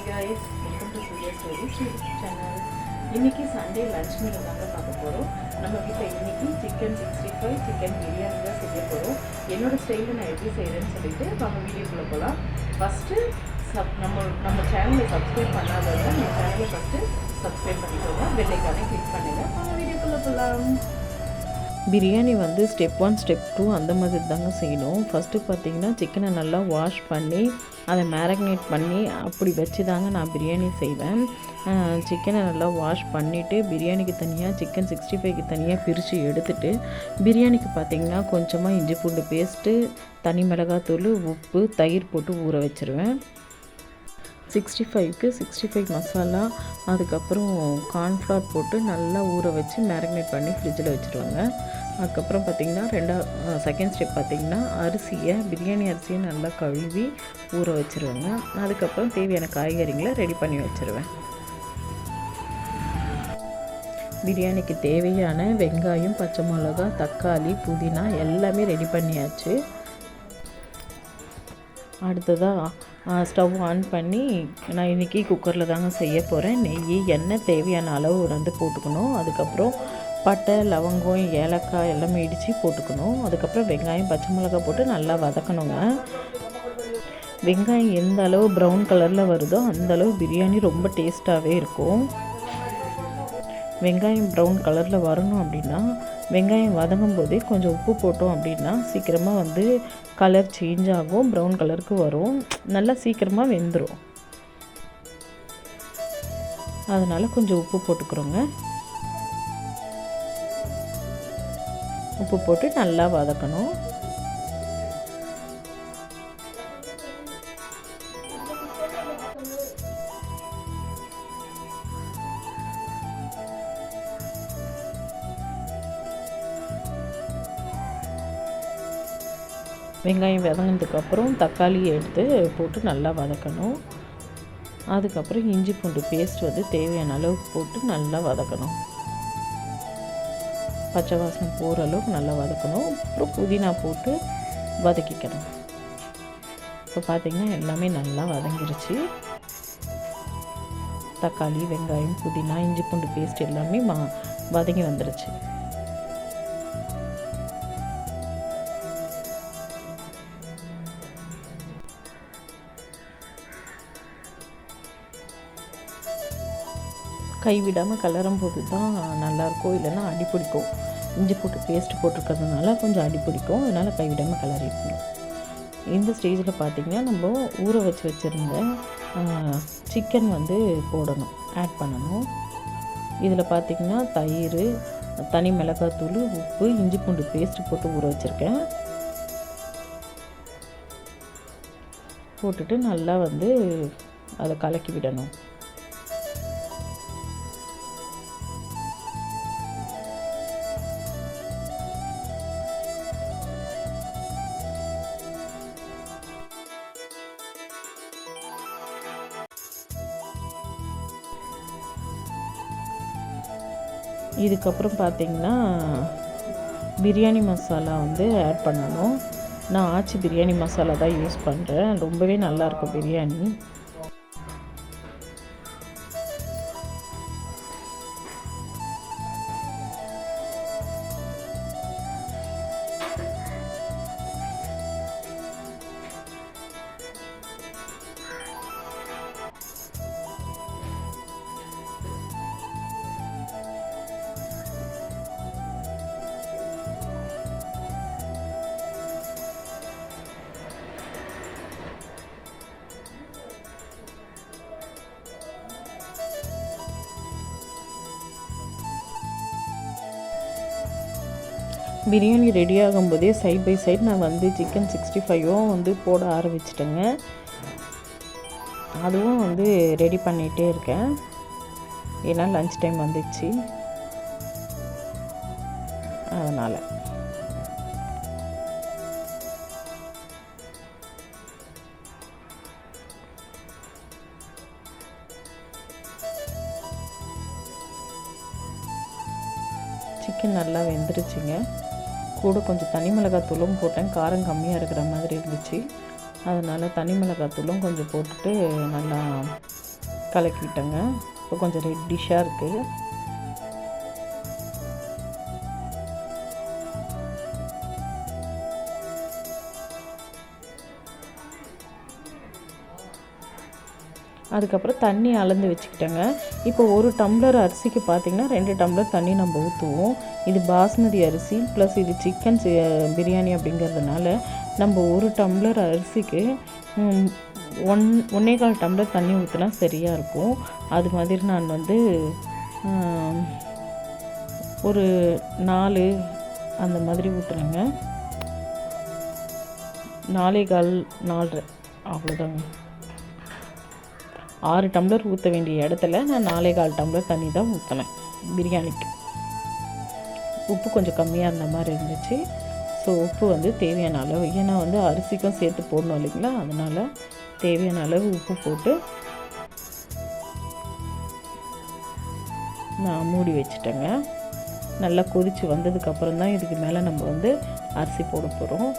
Hi guys welcome to Surya stories channel இன்றைக்கி Sunday lunch meal தாங்க பார்க்க போகிறோம் நம்ம வீட்டில் இன்றைக்கி chicken sixty five chicken biryani தான் செய்ய போகிறோம் என்னோட ஸ்டைலில் நான் எப்படி செய்கிறேன்னு சொல்லிட்டு நம்ம வீடியோக்குள்ளே போகலாம் ஃபஸ்ட்டு சப் நம்ம நம்ம சேனலை சப்ஸ்கிரைப் பண்ணாதவங்க நம்ம சேனலை ஃபஸ்ட்டு சப்ஸ்கிரைப் பண்ணிக்கோங்க. பெல்லைக்கானே கிளிக் பண்ணுங்க. நம்ம வீடியோக்குள்ளே போகலாம் பிரியாணி வந்து ஸ்டெப் ஒன் ஸ்டெப் டூ அந்த மாதிரி தாங்க செய்யணும். ஃபஸ்ட்டு பார்த்தீங்கன்னா சிக்கனை நல்லா வாஷ் பண்ணி அதை மேரினேட் பண்ணி அப்படி வச்சு தாங்க நான் பிரியாணி செய்வேன். சிக்கனை நல்லா வாஷ் பண்ணிவிட்டு பிரியாணிக்கு தனியாக சிக்கன் சிக்ஸ்டி ஃபைவ்க்கு தனியாக பிரித்து எடுத்துட்டு பிரியாணிக்கு பார்த்தீங்கன்னா கொஞ்சமாக இஞ்சி பூண்டு பேஸ்ட்டு தனி மிளகாத்தூள் உப்பு தயிர் போட்டு ஊற வச்சுருவேன். சிக்ஸ்டி ஃபைவ்க்கு சிக்ஸ்டி ஃபைவ் மசாலா அதுக்கப்புறம் கார்ன்ஃப்ளவர் போட்டு நல்லா ஊற வச்சு மேரினேட் பண்ணி ஃப்ரிட்ஜில் வச்சுருவாங்க. அதுக்கப்புறம் பார்த்திங்கன்னா ரெண்டா செகண்ட் ஸ்டெப் பார்த்திங்கன்னா அரிசியை பிரியாணி அரிசியை நல்லா கழுவி ஊற வச்சுருவேங்க. அதுக்கப்புறம் தேவையான காய்கறிகளை ரெடி பண்ணி வச்சுருவேன். பிரியாணிக்கு தேவையான வெங்காயம் பச்சை மிளகா தக்காளி புதினா எல்லாமே ரெடி பண்ணியாச்சு. அடுத்ததாக ஸ்டவ் ஆன் பண்ணி நான் இன்றைக்கி குக்கரில் தாங்க செய்ய போகிறேன் நெய் எண்ணெய் தேவையான அளவு வந்து போட்டுக்கணும். அதுக்கப்புறம் பட்டை லவங்கம் ஏலக்காய் எல்லாமே இடித்து போட்டுக்கணும். அதுக்கப்புறம் வெங்காயம் பச்சை மிளகாய் போட்டு நல்லா வதக்கணுங்க. வெங்காயம் எந்த அளவு ப்ரௌன் கலரில் வருதோ அந்த அளவு பிரியாணி ரொம்ப டேஸ்ட்டாகவே இருக்கும். வெங்காயம் ப்ரௌன் கலரில் வரணும் அப்படின்னா வெங்காயம் வதங்கும் போதே கொஞ்சம் உப்பு போட்டோம் அப்படின்னா சீக்கிரமாக வந்து கலர் சேஞ்ச் ஆகும் ப்ரௌன் கலருக்கு வரும். நல்லா சீக்கிரமாக வெந்துடும் அதனால் கொஞ்சம் உப்பு போட்டுக்கிறோங்க. உப்பு போட்டு நல்லா வதக்கணும். வெங்காயம் வதங்கினதுக்கப்புறம் தக்காளியை எடுத்து போட்டு நல்லா வதக்கணும். அதுக்கப்புறம் இஞ்சி பூண்டு பேஸ்ட் வந்து தேவையான அளவுக்கு போட்டு நல்லா வதக்கணும். பச்சை வாசனை போகிற அளவுக்கு நல்லா வதக்கணும். அப்புறம் புதினா போட்டு வதக்கிக்கணும். இப்போ பார்த்திங்கன்னா எல்லாமே நல்லா வதங்கிருச்சு. தக்காளி வெங்காயம் புதினா இஞ்சி பூண்டு பேஸ்ட் எல்லாமே மா வதங்கி வந்துருச்சு. கைவிடாமல் கலரும் போது தான் நல்லாயிருக்கும் இல்லைன்னா அடி பிடிக்கும் இஞ்சி போட்டு பேஸ்ட் போட்டிருக்கிறதுனால கொஞ்சம் அடி பிடிக்கும் அதனால் கைவிடாமல் கலரிக்கணும் இந்த ஸ்டேஜில் பார்த்திங்கன்னா நம்ம ஊற வச்சு வச்சுருந்த சிக்கன் வந்து போடணும். ஆட் பண்ணணும். இதில் பார்த்திங்கன்னா தயிர் தனி மிளகாத்தூள் உப்பு இஞ்சி பூண்டு பேஸ்ட்டு போட்டு ஊற வச்சுருக்கேன். போட்டுட்டு நல்லா வந்து அதை கலக்கி விடணும். இதுக்கப்புறம் பார்த்திங்கன்னா பிரியாணி மசாலா வந்து ஆட் பண்ணணும். நான் ஆச்சி பிரியாணி மசாலா தான் யூஸ் பண்ணுறேன் ரொம்பவே நல்லாயிருக்கும் பிரியாணி. பிரியாணி ரெடி ஆகும்போதே சைட் பை சைட் நான் வந்து சிக்கன் சிக்ஸ்டி ஃபைவும் வந்து போட ஆரம்பிச்சிட்டேங்க. அதுவும் வந்து ரெடி பண்ணிகிட்டே இருக்கேன். ஏன்னா லன்ச் டைம் வந்துச்சு. அதனால். சிக்கன் நல்லா வெந்துருச்சுங்க. கூட கொஞ்சம் தனி மிளகாத்தூளும் போட்டேன். காரம் கம்மியாக இருக்கிற மாதிரி இருந்துச்சு. அதனால் தனி மிளகாத்தூளும் கொஞ்சம் போட்டுட்டு நல்லா கலக்கிட்டேங்க இப்போ கொஞ்சம் ரெட்டிஷாக இருக்குது அதுக்கப்புறம் தண்ணி அளந்து வச்சுக்கிட்டேங்க. இப்போ ஒரு டம்ளர் அரிசிக்கு பார்த்திங்கன்னா ரெண்டு டம்ளர் தண்ணி நம்ம ஊற்றுவோம் இது பாஸ்மதி அரிசி ப்ளஸ் இது சிக்கன் பிரியாணி அப்படிங்கிறதுனால நம்ம ஒரு டம்ளர் அரிசிக்கு ஒன் ஒன்னே கால் டம்ளர் தண்ணி ஊற்றினா சரியாக இருக்கும். அது மாதிரி நான் வந்து ஒரு நாலு அந்த மாதிரி ஊற்றுறேங்க நாலே கால் நாலரை. அவ்வளோதாங்க. ஆறு டம்ளர் ஊற்ற வேண்டிய இடத்துல நான் நாலே கால் டம்ளர் தண்ணி தான் ஊற்றினேன் பிரியாணிக்கு. உப்பு கொஞ்சம் கம்மியாக இருந்த மாதிரி இருந்துச்சு. ஸோ உப்பு வந்து தேவையான அளவு. ஏன்னா வந்து அரிசிக்கும் சேர்த்து போடணும் இல்லைங்களா? அதனால் தேவையான அளவு உப்பு போட்டு நான் மூடி வச்சுட்டேங்க. நல்லா கொதித்து வந்ததுக்கப்புறம் தான் இதுக்கு மேலே நம்ம வந்து அரிசி போட போகிறோம்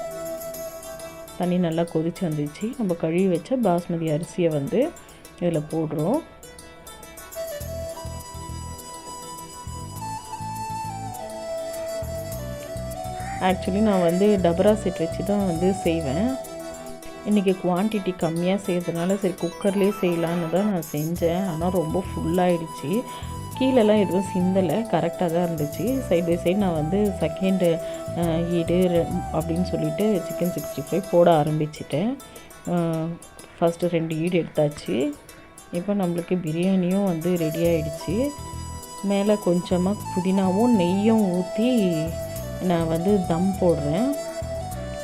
தண்ணி நல்லா கொதித்து வந்துச்சு. நம்ம கழுவி வச்ச பாஸ்மதி அரிசியை வந்து இதில் போடுறோம் ஆக்சுவலி நான் வந்து டபரா செட் வச்சு தான் வந்து செய்வேன். இன்றைக்கி குவான்டிட்டி கம்மியாக செய்கிறதுனால சரி குக்கர்லேயே செய்யலான்னு தான் நான் செஞ்சேன். ஆனால் ரொம்ப ஃபுல்லாகிடுச்சு கீழெல்லாம் எதுவும் சிந்தலை. கரெக்டாக தான் இருந்துச்சு. சைட் பை சைடு நான் வந்து செகண்டு ஈடு அப்படின்னு சொல்லிவிட்டு சிக்கன் சிக்ஸ்டி ஃபைவ் போட ஆரம்பிச்சிட்டேன். ஃபஸ்ட்டு ரெண்டு ஈடு எடுத்தாச்சு. இப்போ நம்மளுக்கு பிரியாணியும் வந்து ரெடி ஆகிடுச்சு மேலே கொஞ்சமாக புதினாவும் நெய்யும் ஊற்றி நான் வந்து தம் போடுறேன்.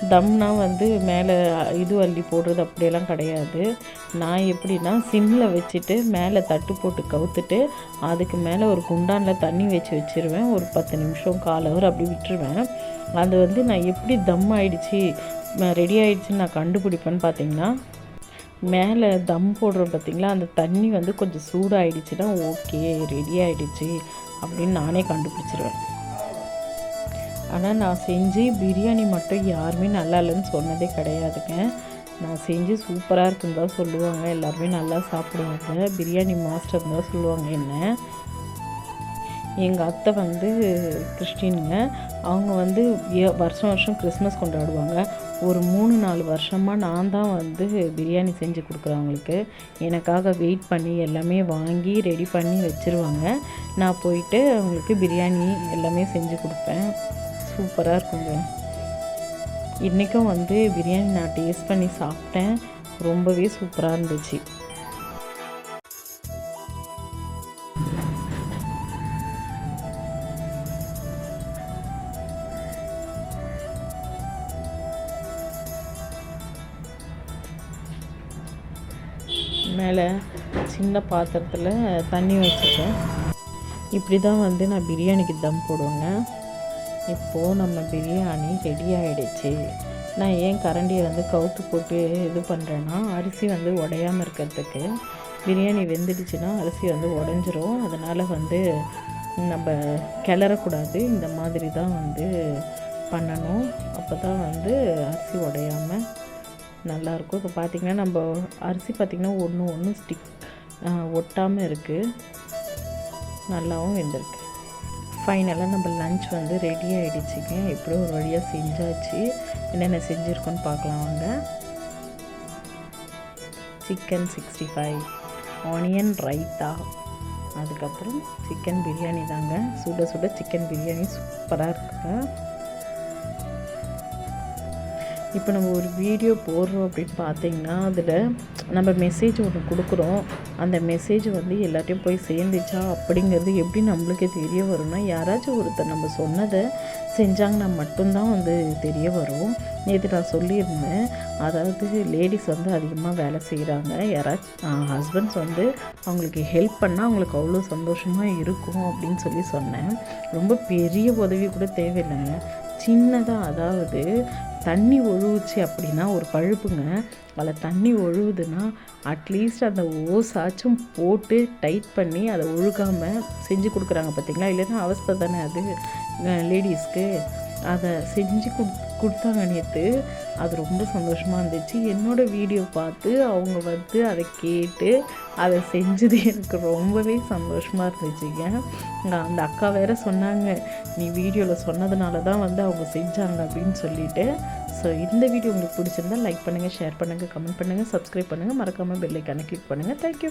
தம்னா வந்து மேலே இது அள்ளி போடுறது அப்படியெல்லாம் கிடையாது. நான் எப்படின்னா சிம்மில் வச்சுட்டு மேலே தட்டு போட்டு கவுத்துட்டு அதுக்கு மேலே ஒரு குண்டானில் தண்ணி வச்சு வச்சிருவேன். ஒரு பத்து நிமிஷம் கால் ஹவர் அப்படி விட்டுருவேன். அது வந்து நான் எப்படி தம் ஆயிடுச்சு ரெடி ஆயிடுச்சுன்னு நான் கண்டுபிடிப்பேன்னு பார்த்தீங்கன்னா மேலே தம் போடுறோம் பார்த்திங்களா? அந்த தண்ணி வந்து கொஞ்சம் சூடாயிடுச்சுன்னா ஓகே ரெடி ஆயிடுச்சு அப்படின்னு நானே கண்டுபிடிச்சிருவேன். ஆனால் நான் செஞ்சு பிரியாணி மட்டும் யாருமே நல்லா இல்லைன்னு சொன்னதே கிடையாதுங்க. நான் செஞ்சு சூப்பராக இருக்குன்னு தான் சொல்லுவாங்க. எல்லாருமே நல்லா சாப்பிடுவாங்க. பிரியாணி மாஸ்டர் தான் சொல்லுவாங்க என்ன. எங்கள் அத்தை வந்து கிறிஸ்டின்ங்க. அவங்க வந்து வருஷம் வருஷம் கிறிஸ்மஸ் கொண்டாடுவாங்க. ஒரு மூணு நாலு வருஷமாக நான் தான் வந்து பிரியாணி செஞ்சு கொடுக்குறேன் அவங்களுக்கு எனக்காக வெயிட் பண்ணி எல்லாமே வாங்கி ரெடி பண்ணி வச்சுருவாங்க. நான் போயிட்டு அவங்களுக்கு பிரியாணி எல்லாமே செஞ்சு கொடுப்பேன். சூப்பராக இருக்குங்க. இன்றைக்கும் வந்து பிரியாணி நான் டேஸ்ட் பண்ணி சாப்பிட்டேன். ரொம்பவே சூப்பராக இருந்துச்சு. சின்ன பாத்திரத்தில் தண்ணி வச்சுட்டேன். இப்படி தான் வந்து நான் பிரியாணிக்கு தம் போடுவேங்க. இப்போது நம்ம பிரியாணி ரெடி ஆகிடுச்சு நான் ஏன் கரண்டியை வந்து கவுத்து போட்டு இது பண்ணுறேன்னா அரிசி வந்து உடையாமல் இருக்கிறதுக்கு. பிரியாணி வெந்துடுச்சுன்னா அரிசி வந்து உடஞ்சிரும். அதனால் வந்து நம்ம கிளறக்கூடாது. இந்த மாதிரி தான் வந்து பண்ணணும். அப்போ தான் வந்து அரிசி உடையாமல் நல்லாயிருக்கும். இப்போ பார்த்திங்கன்னா நம்ம அரிசி பார்த்திங்கன்னா ஒன்று ஒன்று ஸ்டிக் ஒட்டாமல் இருக்குது நல்லாவும் வெந்திருக்கு. ஃபைனலாக நம்ம லஞ்ச் வந்து ரெடி ஆகிடுச்சிங்க எப்படியோ ஒரு வழியாக செஞ்சாச்சு. என்னென்ன செஞ்சுருக்கோன்னு பார்க்கலாம் வாங்க. Chicken sixty five onion raita அதுக்கப்புறம் சிக்கன் பிரியாணி தாங்க. சுட சுட சிக்கன் பிரியாணி சூப்பராக இருக்குங்க இப்போ நம்ம ஒரு வீடியோ போடுறோம் அப்படின்னு பார்த்தீங்கன்னா அதில் நம்ம மெசேஜ் ஒன்று கொடுக்குறோம். அந்த மெசேஜ் வந்து எல்லாத்தையும் போய் சேர்ந்துச்சா அப்படிங்கிறது எப்படி நம்மளுக்கு தெரிய வரும்னா யாராச்சும் ஒருத்தர் நம்ம சொன்னதை செஞ்சாங்கன்னா மட்டும்தான் வந்து தெரிய வரும். நேற்று நான் சொல்லியிருந்தேன் அதாவது லேடிஸ் வந்து அதிகமாக வேலை செய்கிறாங்க யாராச்சும் ஹஸ்பண்ட்ஸ் வந்து அவங்களுக்கு ஹெல்ப் பண்ணால் அவங்களுக்கு அவ்வளோ சந்தோஷமாக இருக்கும் அப்படின்னு சொல்லி சொன்னேன். ரொம்ப பெரிய உதவி கூட தேவையில்லைங்க. சின்னதாக அதாவது தண்ணி ஒழுவுச்சு அப்படின்னா ஒரு பழுப்புங்க. அதில் தண்ணி ஒழுகுதுன்னா அட்லீஸ்ட் அந்த ஓஸாச்சும் போட்டு டைட் பண்ணி அதை ஒழுகாமல் செஞ்சு கொடுக்குறாங்க பார்த்தீங்களா இல்லைன்னா அவஸ்தை தானே அது லேடிஸ்க்கு அதை செஞ்சு கொடு கொடுத்தாங்க நேற்று அது ரொம்ப சந்தோஷமாக இருந்துச்சு. என்னோடய வீடியோ பார்த்து அவங்க வந்து அதை கேட்டு அதை செஞ்சது எனக்கு ரொம்பவே சந்தோஷமாக இருந்துச்சுங்க நான் அந்த அக்கா வேறு சொன்னாங்க நீ வீடியோவில் சொன்னதுனால தான் வந்து அவங்க செஞ்சாங்க அப்படின்னு சொல்லிட்டு. ஸோ இந்த வீடியோ உங்களுக்கு பிடிச்சிருந்தா லைக் பண்ணுங்கள் ஷேர் பண்ணுங்கள் கமெண்ட் பண்ணுங்கள் சப்ஸ்கிரைப் பண்ணுங்கள் மறக்காமல் பெல்லைக்கான கிளிக் பண்ணுங்கள் தேங்க்யூ